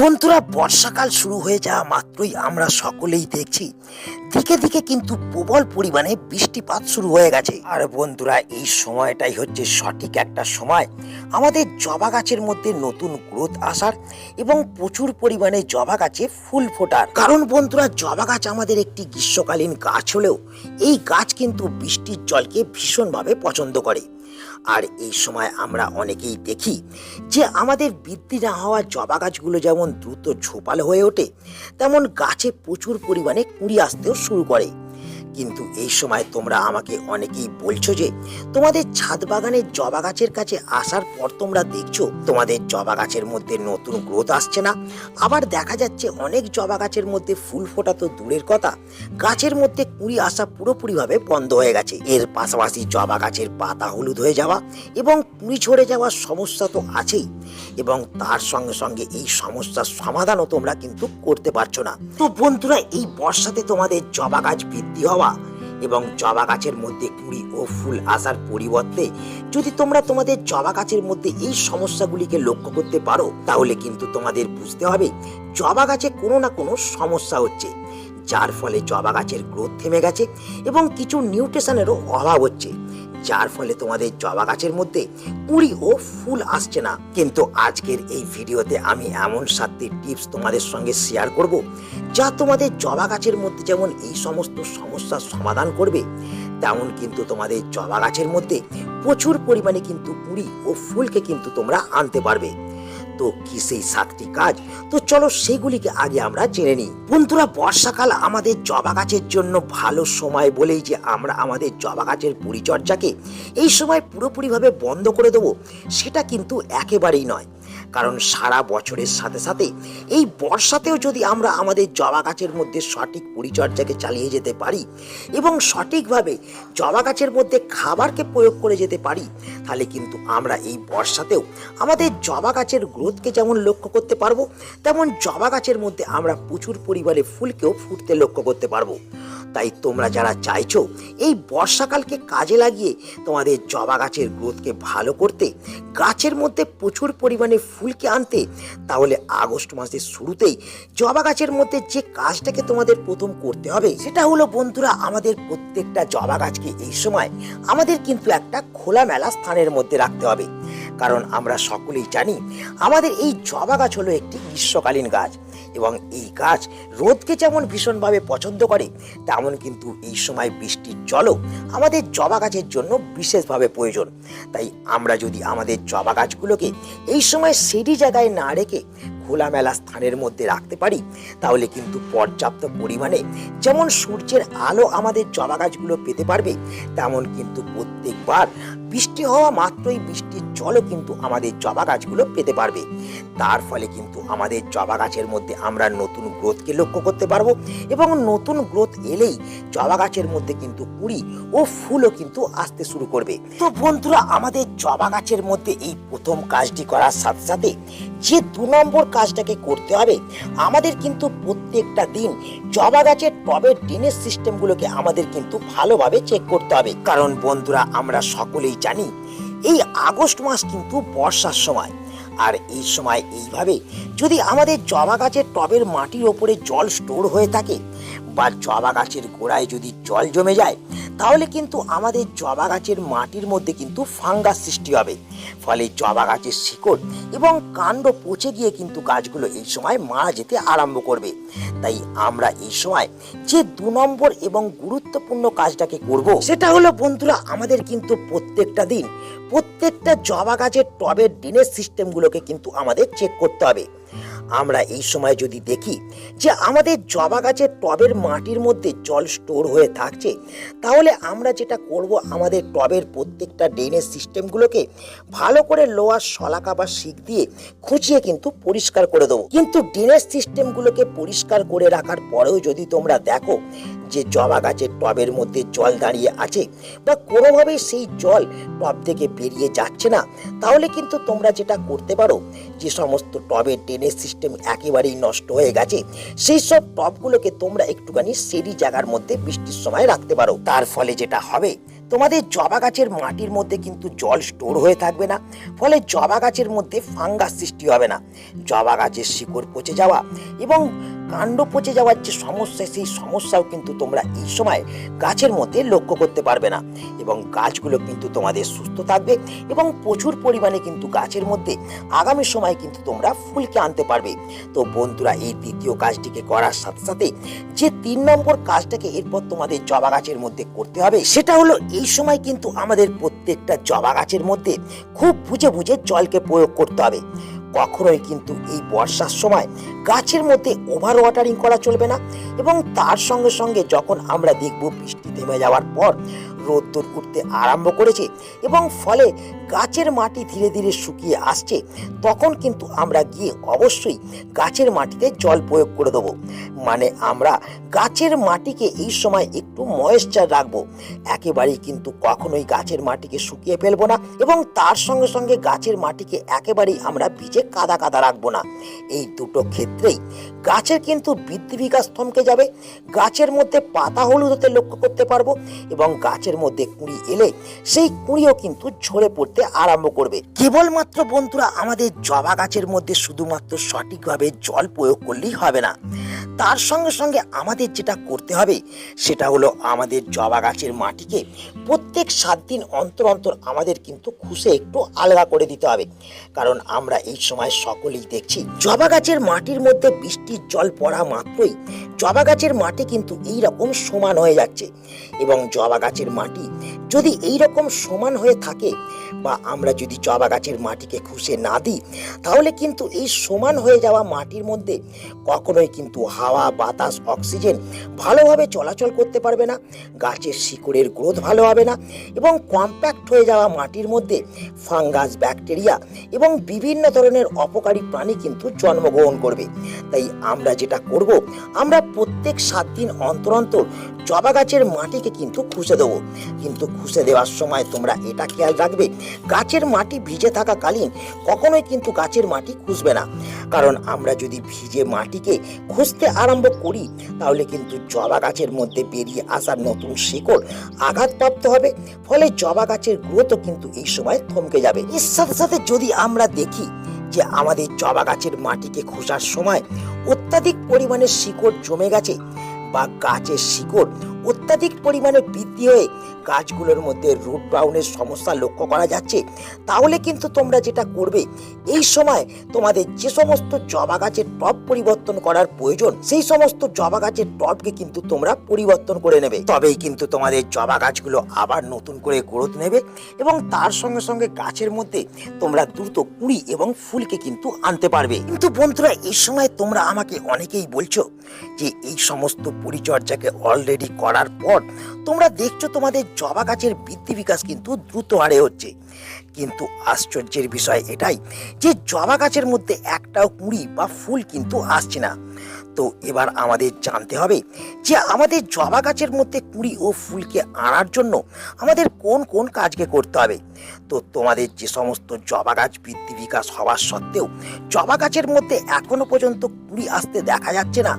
বন্ধুরা, বর্ষাকাল শুরু হয়ে যাওয়া মাত্রই আমরা সকলেই দেখছি, দিকে দিকে কিন্তু প্রবল পরিমাণে বৃষ্টিপাত শুরু হয়ে গেছে। আর বন্ধুরা, এই সময়টাই হচ্ছে সঠিক একটা সময়। আমাদের জবা গাছের মধ্যে নতুন গ্রোথ আসার এবং প্রচুর পরিমাণে জবা গাছে ফুল ফোটার। কারণ বন্ধুরা, জবা গাছ আমাদের একটি গ্রীষ্মকালীন গাছ হলেও এই গাছ কিন্তু বৃষ্টির জলকে ভীষণভাবে পছন্দ করে। আর এই সময় আমরা অনেকেই দেখি যে আমাদের বৃদ্ধি না হওয়া জবা গাছগুলো যেমন দ্রুত ছোপাল হয়ে ওঠে, তেমন গাছে প্রচুর পরিমাণে কুড়ি আসতেও শুরু করে। কিন্তু এই সময় তোমরা আমাকে অনেকেই বলছো যে তোমাদের ছাদ বাগানের জবা গাছের কাছে আসার পর তোমরা দেখছ তোমাদের জবা গাছের মধ্যে নতুন গ্রোথ আসছে না। আবার দেখা যাচ্ছে অনেক জবা গাছের মধ্যে ফুল ফোটা তো দূরের কথা। গাছের মধ্যে কুড়ি আসা পুরোপুরিভাবে বন্ধ হয়ে গেছে। এর পাশাপাশি জবা গাছের পাতা হলুদ হয়ে যাওয়া এবং কুড়ি ঝরে যাওয়ার সমস্যা তো আছেই। এবং তার সঙ্গে সঙ্গে এই সমস্যার সমাধানও তোমরা কিন্তু করতে পারছ না। তো বন্ধুরা, এই বর্ষাতে তোমাদের জবা গাছ বৃদ্ধি হওয়া এবং জবা গাছের মধ্যে কুড়ি ও ফুল আসার পরিবর্তে যদি তোমরা তোমাদের জবা গাছের মধ্যে এই সমস্যাগুলিকে লক্ষ্য করতে পারো, তাহলে কিন্তু তোমাদের বুঝতে হবে জবা গাছে কোনো না কোনো সমস্যা হচ্ছে, যার ফলে জবা গাছের গ্রোথ থেমে গেছে এবং কিছু নিউট্রিশনেরও অভাব হচ্ছে। যার ফলে তোমাদের জবা গাছের মধ্যে কুড়ি ও ফুল আসছে না। কিন্তু আজকের এই ভিডিওতে আমি এমন সাতটি টিপস তোমাদের সঙ্গে শেয়ার করব, যা তোমাদের জবা গাছের মধ্যে যেমন এই সমস্ত সমস্যার সমাধান করবে, তেমন কিন্তু তোমাদের জবা গাছের মধ্যে প্রচুর পরিমাণে কিন্তু কুড়ি ও ফুলকে কিন্তু তোমরা আনতে পারবে। তো কি সেই সাতটি কাজ? তো চলো সেগুলিকে আগে আমরা জেনে নিই। বন্ধুরা, বর্ষাকাল আমাদের জবা গাছের জন্য ভালো সময় বলেই যে আমরা আমাদের জবা গাছের পরিচর্যাকে এই সময় পুরোপুরিভাবে বন্ধ করে দেবো, সেটা কিন্তু একেবারেই নয়। কারণ সারা বছরের সাথে সাথে এই বর্ষাতেও যদি আমরা আমাদের জবা গাছের মধ্যে সঠিক পরিচর্যাকে চালিয়ে যেতে পারি এবং সঠিকভাবে জবা গাছের মধ্যে খাবারকে প্রয়োগ করে যেতে পারি, তাহলে কিন্তু আমরা এই বর্ষাতেও আমাদের জবা গাছের গ্রোথকে যেমন লক্ষ্য করতে পারব, তেমন জবা গাছের মধ্যে আমরা প্রচুর পরিমাণে ফুলকেও ফুটতে লক্ষ্য করতে পারব। তাই তোমরা যারা চাইছো এই বর্ষাকালকে কাজে লাগিয়ে তোমাদের জবা গাছের গ্রোথকে ভালো করতে, গাছের মধ্যে প্রচুর পরিমাণে ফুলকে আনতে, তাহলে আগস্ট মাসের শুরুতেই জবা গাছের মধ্যে যে কাজটাকে তোমাদের প্রথম করতে হবে, সেটা হলো বন্ধুরা আমাদের প্রত্যেকটা জবা গাছকে এই সময় আমাদের কিন্তু একটা খোলামেলা স্থানের মধ্যে রাখতে হবে। কারণ আমরা সকলেই জানি, আমাদের এই জবা গাছ হলো একটি গ্রীষ্মকালীন গাছ। এবং এই গাছ রোদকে যেমন ভীষণভাবে পছন্দ করে, তেমন কিন্তু এই সময় বৃষ্টির জলও আমাদের জবা গাছের জন্য বিশেষভাবে প্রয়োজন। তাই আমরা যদি আমাদের জবা গাছগুলোকে এই সময় সেটি জায়গায় না রেখে খোলামেলা স্থানের মধ্যে রাখতে পারি, তাহলে কিন্তু পর্যাপ্ত পরিমাণে যেমন সূর্যের আলো আমাদের জবা গাছগুলো পেতে পারবে, তেমন কিন্তু প্রত্যেকবার বৃষ্টি হওয়া মাত্রই বৃষ্টির জলও কিন্তু আমাদের জবা গাছগুলো পেতে পারবে। তার ফলে কিন্তু আমাদের জবা গাছের মধ্যে আমরা নতুন গ্রোথকে লক্ষ্য করতে পারব এবং নতুন গ্রোথ এলেই জবা গাছের মধ্যে কিন্তু কুড়ি ও ফুলও কিন্তু আসতে শুরু করবে। তো বন্ধুরা, আমাদের জবা গাছের মধ্যে এই প্রথম কাজটি করার সাথে সাথে যে দু নম্বর কাজটাকে করতে হবে, আমাদের কিন্তু প্রত্যেকটা দিন জবা গাছের টবের ড্রেনেজ সিস্টেমগুলোকে আমাদের কিন্তু ভালোভাবে চেক করতে হবে। কারণ বন্ধুরা, আমরা সকলেই জানি, এই আগস্ট মাস কিন্তু বর্ষার সময়। আর এই সময় এইভাবে যদি আমাদের জবা গাছের টবের মাটির ওপরে জল স্টোর হয়ে থাকে বা জবা গাছের গোড়ায় যদি জল জমে যায় তাহলে কিন্তু আমাদের জবা গাছের মাটির মধ্যে কিন্তু ফাঙ্গাস সৃষ্টি হবে। ফলে জবা গাছের শিকড় এবং কাণ্ড পচে গিয়ে কিন্তু গাছগুলো এই সময় মারা যেতে আরম্ভ করবে। তাই আমরা এই সময় যে দু নম্বর এবং গুরুত্বপূর্ণ কাজটাকে করব, সেটা হলো বন্ধুরা আমাদের কিন্তু প্রত্যেকটা দিন, প্রত্যেকটা জবা গাছের টবের ড্রেনেজ সিস্টেমগুলোকে কিন্তু আমাদের চেক করতে হবে। আমরা এই সময় যদি দেখি যে আমাদের জবা গাছের টবের মাটির মধ্যে জল স্টোর হয়ে থাকছে, তাহলে আমরা যেটা করব আমাদের টবের প্রত্যেকটা ড্রেনেজ সিস্টেমগুলোকে ভালো করে লোহার শলাকা বা শিক দিয়ে খুঁচিয়ে কিন্তু পরিষ্কার করে দেবো। কিন্তু ড্রেনেজ সিস্টেমগুলোকে পরিষ্কার করে রাখার পরেও যদি তোমরা দেখো যে জবা গাছের টবের মধ্যে জল দাঁড়িয়ে আছে বা কোনোভাবেই সেই জল টব থেকে বেরিয়ে যাচ্ছে না, তাহলে কিন্তু তোমরা যেটা করতে পারো, যে সমস্ত টবের ড্রেনেজ সিস্টেম একেবারেই নষ্ট হয়ে গেছে, সেই সব টবগুলোকে তোমরা একটুখানি সেরি জায়গার মধ্যে বৃষ্টির সময় রাখতে পারো। তার ফলে যেটা হবে, তোমাদের জবা গাছের মাটির মধ্যে কিন্তু জল স্টোর হয়ে থাকবে না, ফলে জবা গাছের মধ্যে ফাঙ্গাস সৃষ্টি হবে না। জবা গাছের শিকড় পচে যাওয়া এবং কাণ্ড পচে যাওয়ার যে সমস্যা, সেই সমস্যাও কিন্তু তোমরা এই সময় গাছের মধ্যে লক্ষ্য করতে পারবে না। এবং গাছগুলো কিন্তু তোমাদের সুস্থ থাকবে এবং প্রচুর পরিমাণে কিন্তু গাছের মধ্যে আগামী সময় কিন্তু তোমরা ফুলকে আনতে পারবে। তো বন্ধুরা, এই দ্বিতীয় কাজটিকে করার সাথে সাথে যে তিন নম্বর কাজটাকে এরপর তোমাদের জবা গাছের মধ্যে করতে হবে, সেটা হলো এই সময় কিন্তু আমাদের প্রত্যেকটা জবা গাছের মধ্যে খুব বুঝে বুঝে জলকে প্রয়োগ করতে হবে। কখনোই কিন্তু এই বর্ষার সময় গাছের মধ্যে ওভার ওয়াটারিং করা চলবে না এবং তার সঙ্গে সঙ্গে যখন আমরা দেখব বৃষ্টি থেমে যাওয়ার পর রোদ্দুর উঠতে আরম্ভ করেছে এবং ফলে গাছের মাটি ধীরে ধীরে শুকিয়ে আসছে, তখন কিন্তু আমরা গিয়ে অবশ্যই গাছের মাটিতে জল প্রয়োগ করে দেবো। মানে আমরা গাছের মাটিকে এই সময় একটু ময়েশ্চার রাখব। একেবারেই কিন্তু কখনোই গাছের মাটিকে শুকিয়ে ফেলব না এবং তার সঙ্গে সঙ্গে গাছের মাটিকে একেবারেই আমরা ভিজে কাদা কাদা রাখব না। এই দুটো ক্ষেত্রেই গাছের কিন্তু বৃদ্ধি বিকাশ থমকে যাবে। গাছের মধ্যে পাতা হলুদ হতে লক্ষ্য করতে পারব এবং গাছের মধ্যে কুঁড়ি এলে সেই কুঁড়িও কিন্তু ঝরে পড়তে আরম্ভ করবে। কেবলমাত্র বন্ধুরা, আমাদের জবা গাছের মধ্যে শুধুমাত্র সঠিকভাবে জল প্রয়োগ করলেই হবে না। তার সঙ্গে সঙ্গে আমাদের যেটা করতে হবে, সেটা হলো আমাদের জবা গাছের মাটিকে প্রত্যেক সাত দিন অন্তর অন্তর আমাদের কিন্তু খুশে একটু আলগা করে দিতে হবে। কারণ আমরা এই সময় সকলেই দেখছি, জবা গাছের মাটির মধ্যে বৃষ্টির জল পড়া মাত্রই জবা গাছের মাটি কিন্তু এই রকম সমান হয়ে যাচ্ছে। এবং জবা গাছের মাটি যদি এই রকম সমান হয়ে থাকে বা আমরা যদি জবা গাছের মাটিকে খুশে না দিই, তাহলে কিন্তু এই সমান হয়ে যাওয়া মাটির মধ্যে কখনোই কিন্তু হাওয়া বাতাস, অক্সিজেন ভালোভাবে চলাচল করতে পারবে না। গাছের শিকড়ের গ্রোথ ভালো হবে না এবং কম্প্যাক্ট হয়ে যাওয়া মাটির মধ্যে ফাঙ্গাস, ব্যাকটেরিয়া এবং বিভিন্ন ধরনের অপকারী প্রাণী কিন্তু জন্মগ্রহণ করবে। তাই আমরা যেটা করব, আমরা প্রত্যেক সাত দিন অন্তর অন্তর জবা গাছের মাটিকে কিন্তু খুশে দেবো। কিন্তু খুশে দেওয়ার সময় তোমরা এটা খেয়াল রাখবে, গাছের মাটি ভিজে থাকাকালীন কখনোই কিন্তু গাছের মাটি খুঁজবে না। কারণ আমরা যদি ভিজে মাটিকে খুঁজতে আরম্ভ করি, তাহলে কিন্তু জবা গাছের মধ্যে বেরিয়ে আসার নতুন শিকড় আঘাতপ্রাপ্ত হবে। ফলে জবা গাছের গ্রোথও কিন্তু এই সময় থমকে যাবে। এর সাথে সাথে যদি আমরা দেখি যে আমাদের জবা গাছের মাটিকে খোঁজার সময় অত্যাধিক পরিমাণে শিকড় জমে গেছে বা গাছের শিকড় অত্যাধিক পরিমাণে বৃদ্ধি হয়ে গাছগুলোর মধ্যে রুট ব্রাউনের সমস্যা লক্ষ্য করা যাচ্ছে, তাহলে কিন্তু তোমরা যেটা করবে, এই সময় তোমাদের যে সমস্ত জবা গাছের টব পরিবর্তন করার প্রয়োজন, সেই সমস্ত জবা গাছের টবকে কিন্তু তোমরা পরিবর্তন করে নেবে। তবেই কিন্তু তোমাদের জবা গাছগুলো আবার নতুন করে গ্রোথ নেবে এবং তার সঙ্গে সঙ্গে গাছের মধ্যে তোমরা দ্রুত কুড়ি এবং ফুলকে কিন্তু আনতে পারবে। কিন্তু বন্ধুরা, এই সময় তোমরা আমাকে অনেকেই বলছো যে এই সমস্ত পরিচর্যাকে অলরেডি করার পর তোমরা দেখছ তোমাদের জবা গাছের বৃদ্ধি বিকাশ কিন্তু দ্রুত হারে হচ্ছে। কিন্তু আশ্চর্যের বিষয় এটাই যে জবা গাছের মধ্যে একটাও কুঁড়ি বা ফুল কিন্তু আসছে না। তো এবার আমাদের জানতে হবে যে আমাদের জবা গাছের মধ্যে কুঁড়ি ও ফুলকে আনার জন্য আমাদের কোন কোন কাজকে করতে হবে? তো তোমাদের যে সমস্ত জবা গাছ বৃদ্ধি বিকাশ হওয়ার সত্ত্বেও জবা গাছের মধ্যে এখনও পর্যন্ত কুঁড়ি আসতে দেখা যাচ্ছে না।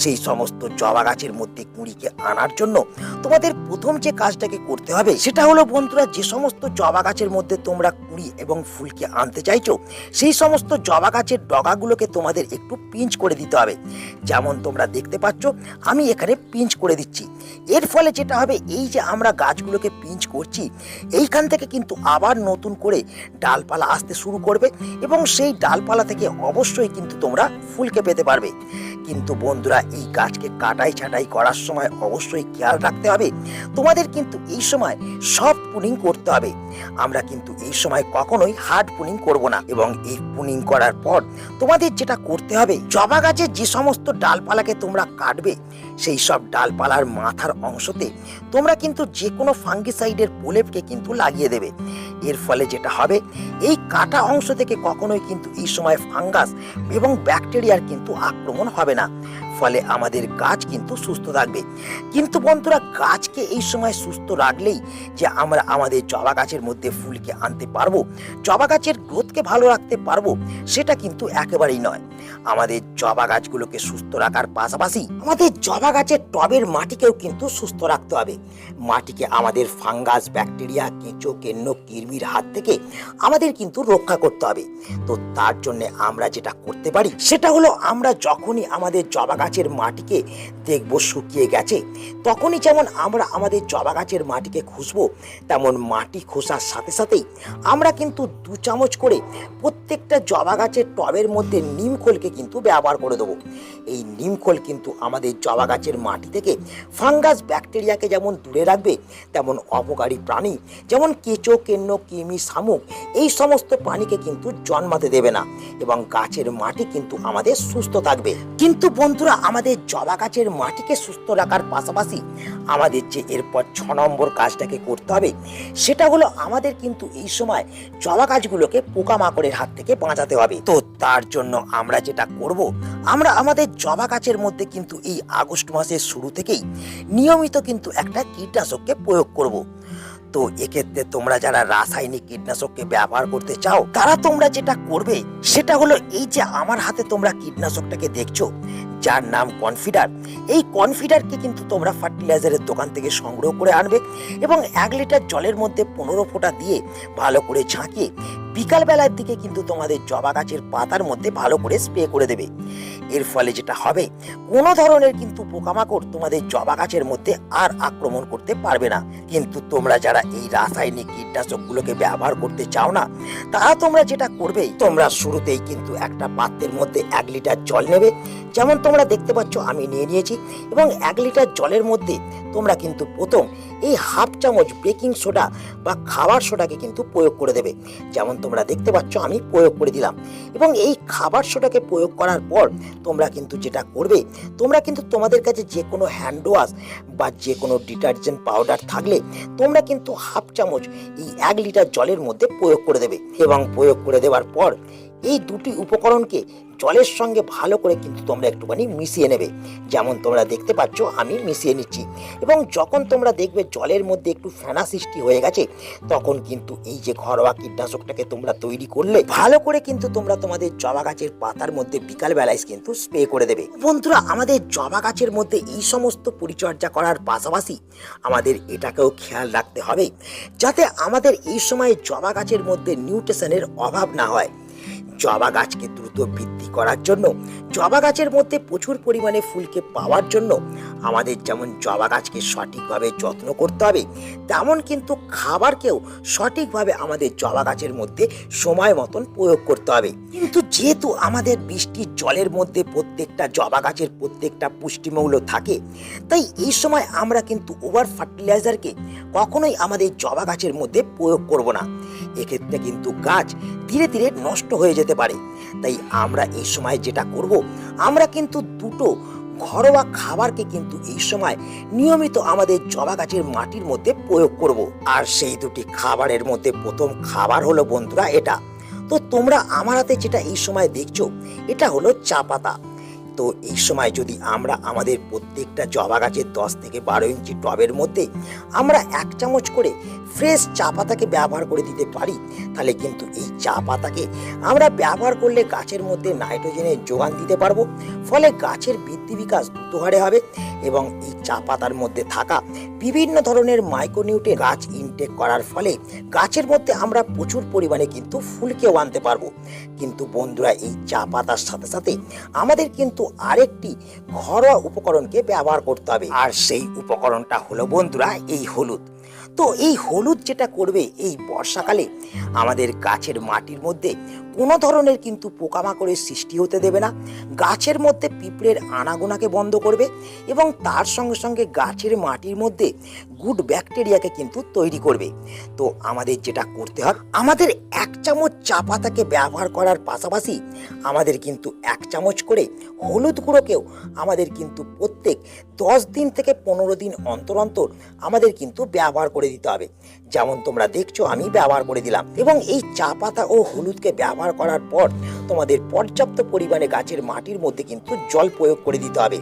সেই সমস্ত জবা গাছের মধ্যে কুঁড়িকে আনার জন্য তোমাদের প্রথম যে কাজটাকে করতে হবে সেটা হলো বন্ধুরা যে সমস্ত জবা গাছের মধ্যে তোমরা কুঁড়ি এবং ফুলকে আনতে চাইছো, সেই সমস্ত জবা গাছের ডগাগুলোকে তোমাদের একটু পিঞ্চ করে দিতে হবে। যেমন তোমরা দেখতে পাচ্ছ, আমি এখানে পিঞ্চ করে দিচ্ছি। এর ফলে যেটা হবে, এই যে আমরা গাছগুলোকে পিঞ্চ করছি, এইখান থেকে কিন্তু আবার নতুন করে ডালপালা আসতে শুরু করবে এবং সেই ডালপালা থেকে অবশ্যই কিন্তু তোমরা ফুলকে পেতে পারবে। কিন্তু বন্ধুরা এই গাছকে কাটাই ছাটাই করার সময় অবশ্যই খেয়াল রাখতে হবে। তোমাদের কিন্তু এই সময় সফট পুনিং করতে হবে। আমরা কিন্তু এই সময় কখনোই হার্ড পুনিং করব না এবং এই পুনিং করার পর তোমাদের যেটা করতে হবে, জবা গাছের যে সমস্ত ডালপালাকে তোমরা কাটবে, সেই সব ডালপালার মাথার অংশতে তোমরা কিন্তু যে কোনো ফাঙ্গিসাইডের প্রলেপকে কিন্তু লাগিয়ে দেবে। এর ফলে যেটা হবে, এই কাটা অংশ থেকে কখনোই কিন্তু এই সময় ফাঙ্গাস এবং ব্যাকটেরিয়ার কিন্তু আক্রমণ হবে না। ফলে আমাদের গাছ কিন্তু সুস্থ থাকবে। কিন্তু বন্ধুরা, গাছকে এই সময় সুস্থ রাখলেই যে আমরা আমাদের জবা গাছের মধ্যে ফুলকে আনতে পারব, জবা গাছের গ্রোথকে ভালো রাখতে পারব, সেটা কিন্তু একেবারেই নয়। আমাদের জবা গাছগুলোকে সুস্থ রাখার পাশাপাশি আমাদের জবা গাছের টবের মাটিকেও কিন্তু সুস্থ রাখতে হবে। মাটিকে আমাদের ফাঙ্গাস, ব্যাকটেরিয়া, কেঁচো, কেন্ন, কৃমির হাত থেকে আমাদের কিন্তু রক্ষা করতে হবে। তো তার জন্য আমরা যেটা করতে পারি, সেটা হলো আমরা যখনই আমাদের জবা গাছের মাটিকে দেখব শুকিয়ে গেছে। তখনই যেমন আমরা আমাদের জবা গাছের মাটিকে খুঁজবো, তেমন মাটি খোসার সাথে সাথেই আমরা কিন্তু দু চামচ করে প্রত্যেকটা জবা গাছের টবের মধ্যে নিম খোলকে কিন্তু ব্যবহার করে দেবো। এই নিম খোল কিন্তু আমাদের জবা গাছের মাটি থেকে ফাঙ্গাস ব্যাকটেরিয়াকে যেমন দূরে রাখবে, তেমন অপকারী প্রাণী যেমন কেঁচো, কেন্ন, কৃমি, শামুক, এই সমস্ত প্রাণীকে কিন্তু জন্মাতে দেবে না এবং গাছের মাটি কিন্তু আমাদের সুস্থ থাকবে। কিন্তু বন্ধুরা আমাদের জবা গাছের মাটিকে সুস্থ রাখার পাশাপাশি আমাদের যে এরপর ছ নম্বর কাজটাকে করতে হবে, সেটা হলো আমাদের কিন্তু এই সময় জবা গাছগুলোকে পোকামাকড়ের হাত থেকে বাঁচাতে হবে। তো তার জন্য আমরা যেটা করব, আমরা আমাদের জবা গাছের মধ্যে কিন্তু এই আগস্ট মাসের শুরু থেকেই নিয়মিত কিন্তু একটা কীটনাশককে প্রয়োগ করব। তো এক্ষেত্রে তোমরা যারা রাসায়নিক কীটনাশককে ব্যবহার করতে চাও, তারা তোমরা যেটা করবে সেটা হলো এই যে আমার হাতে তোমরা কীটনাশকটাকে দেখছ, যার নাম কনফিডার। এই কনফিডারকে কিন্তু তোমরা ফার্টিলাইজারের দোকান থেকে সংগ্রহ করে আনবে এবং এক লিটার জলের মধ্যে পনেরো ফোঁটা দিয়ে ভালো করে ঝাঁকিয়ে বিকালবেলার দিকে কিন্তু তোমাদের জবা গাছের পাতার মধ্যে ভালো করে স্প্রে করে দেবে। এর ফলে যেটা হবে, কোনো ধরনের কিন্তু পোকামাকড় তোমাদের জবা গাছের মধ্যে আর আক্রমণ করতে পারবে না। কিন্তু তোমরা যারা এই রাসায়নিক কীটনাশকগুলোকে ব্যবহার করতে চাও না, তারা তোমরা যেটা করবে, তোমরা শুরুতেই কিন্তু একটা পাত্রের মধ্যে এক লিটার জল নেবে যেমন তোমরা দেখতে পাচ্ছ, আমি নিয়ে নিয়েছি। এবং এক লিটার জলের মধ্যে তোমরা কিন্তু প্রথম এই হাফ চামচ বেকিং সোডা বা খাবার সোডাকে কিন্তু প্রয়োগ করে দেবে। যেমন তোমরা দেখতে পাচ্ছ, আমি প্রয়োগ করে দিলাম। এবং এই খাবার সোডাকে প্রয়োগ করার পর তোমরা কিন্তু যেটা করবে, তোমরা কিন্তু তোমাদের কাছে যে কোনো হ্যান্ড ওয়াশ বা যে কোনো ডিটারজেন্ট পাউডার থাকলে তোমরা কিন্তু হাফ চামচ এই এক লিটার জলের মধ্যে প্রয়োগ করে দেবে। এবং প্রয়োগ করে দেওয়ার পর এই দুটি উপকরণকে জলের সঙ্গে ভালো করে কিন্তু তোমরা একটুখানি মিশিয়ে নেবে। যেমন তোমরা দেখতে পাচ্ছ, আমি মিশিয়ে নিচ্ছি। এবং যখন তোমরা দেখবে জলের মধ্যে একটু ফেনা সৃষ্টি হয়ে গেছে, তখন কিন্তু এই যে ঘরোয়া কীটনাশকটাকে তোমরা তৈরি করলে, ভালো করে কিন্তু তোমরা তোমাদের জবা গাছের পাতার মধ্যে বিকাল বেলায় কিন্তু স্প্রে করে দেবে। বন্ধুরা, আমাদের জবা গাছের মধ্যে এই সমস্ত পরিচর্যা করার পাশাপাশি আমাদের এটাকেও খেয়াল রাখতে হবে, যাতে আমাদের এই সময় জবা গাছের মধ্যে নিউট্রিশনের অভাব না হয়। জবা গাছকে দ্রুত বৃদ্ধি করার জন্য, জবা গাছের মধ্যে প্রচুর পরিমাণে ফুলকে পাওয়ার জন্য আমাদের যেমন জবা গাছকে সঠিকভাবে যত্ন করতে হবে, তেমন কিন্তু খাবারকেও সঠিকভাবে আমাদের জবা গাছের মধ্যে সময় মতন প্রয়োগ করতে হবে। কিন্তু যেহেতু আমাদের বৃষ্টির জলের মধ্যে প্রত্যেকটা জবা গাছের প্রত্যেকটা পুষ্টিমৌল থাকে, তাই এই সময় আমরা কিন্তু ওভার ফার্টিলাইজারকে কখনোই আমাদের জবা গাছের মধ্যে প্রয়োগ করব না। এক্ষেত্রে কিন্তু গাছ ধীরে ধীরে নষ্ট হয়ে যেতে পারে। তাই আমরা এই সময় যেটা করব, আমরা কিন্তু দুটো ঘরোয়া খাবারকে কিন্তু এই সময় নিয়মিত আমাদের জবা গাছের মাটির মধ্যে প্রয়োগ করব। আর সেই দুটি খাবারের মধ্যে প্রথম খাবার হলো বন্ধুরা এটা। তো তোমরা আমার হাতে যেটা এই সময় দেখছ, এটা হলো চা পাতা। তো এই সময় যদি আমরা আমাদের প্রত্যেকটা জবা গাছের দশ থেকে বারো ইঞ্চি টবের মধ্যে আমরা এক চামচ করে ফ্রেশ চা পাতাকে ব্যবহার করে দিতে পারি, তাহলে কিন্তু এই চা পাতাকে আমরা ব্যবহার করলে গাছের মধ্যে নাইট্রোজেনের যোগান দিতে পারব। ফলে গাছের বৃদ্ধি বিকাশ দ্রুত হারে হবে এবং এই চা পাতার মধ্যে থাকা বিভিন্ন ধরনের মাইক্রোনিউট্রিয়েন্ট গাছ ইনটেক করার ফলে গাছের মধ্যে আমরা প্রচুর পরিমাণে কিন্তু ফুলকেও আনতে পারব। কিন্তু বন্ধুরা, এই চা পাতার সাথে সাথে আমাদের কিন্তু আরেকটি ঘরোয়া উপকরণকে ব্যবহার করতে হবে। আর সেই উপকরণটা হলো বন্ধুরা, এই হলুদ। তো এই হলুদ যেটা করবে, এই বর্ষাকালে আমাদের গাছের মাটির মধ্যে কোনো ধরনের কিন্তু পোকামাকড়ের সৃষ্টি হতে দেবে না। গাছের মধ্যে পিঁপড়ের আনাগোনাকে বন্ধ করবে এবং তার সঙ্গে সঙ্গে গাছের মাটির মধ্যে গুড ব্যাকটেরিয়াকে কিন্তু তৈরি করবে। তো আমাদের যেটা করতে হবে আমাদের এক চামচ চা পাতাকে ব্যবহার করার পাশাপাশি আমাদের কিন্তু এক চামচ করে হলুদ গুঁড়োকেও আমাদের কিন্তু প্রত্যেক দশ দিন থেকে পনেরো দিন অন্তর অন্তর আমাদের কিন্তু ব্যবহার করে দিতে হবে। যেমন তোমরা দেখছ, আমি ব্যবহার করে দিলাম এবং এই চা পাতা ও হলুদকে ব্যবহার করার পর তোমাদের পর্যাপ্ত পরিমাণে গাছের মাটির মধ্যে কিন্তু জল প্রয়োগ করে দিতে হবে।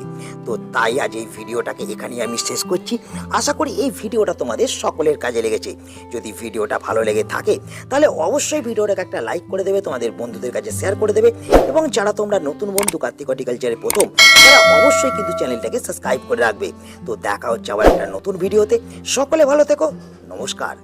তো তাই আজ এই ভিডিওটাকে এখানেই আমি শেষ করছি। আশা করি এই ভিডিওটা তোমাদের সকলের কাজে লেগেছে। যদি ভিডিওটা ভালো লেগে থাকে, তাহলে অবশ্যই ভিডিওটাকে একটা লাইক করে দেবে, তোমাদের বন্ধুদের কাছে শেয়ার করে দেবে এবং যারা তোমরা নতুন বন্ধু কার্তিক হর্টিকালচারের প্রথম, তারা অবশ্যই কিন্তু চ্যানেলটাকে সাবস্ক্রাইব করে রাখবে। তো দেখা হচ্ছে আবার একটা নতুন ভিডিওতে। সকলে ভালো থেকো। নমস্কার।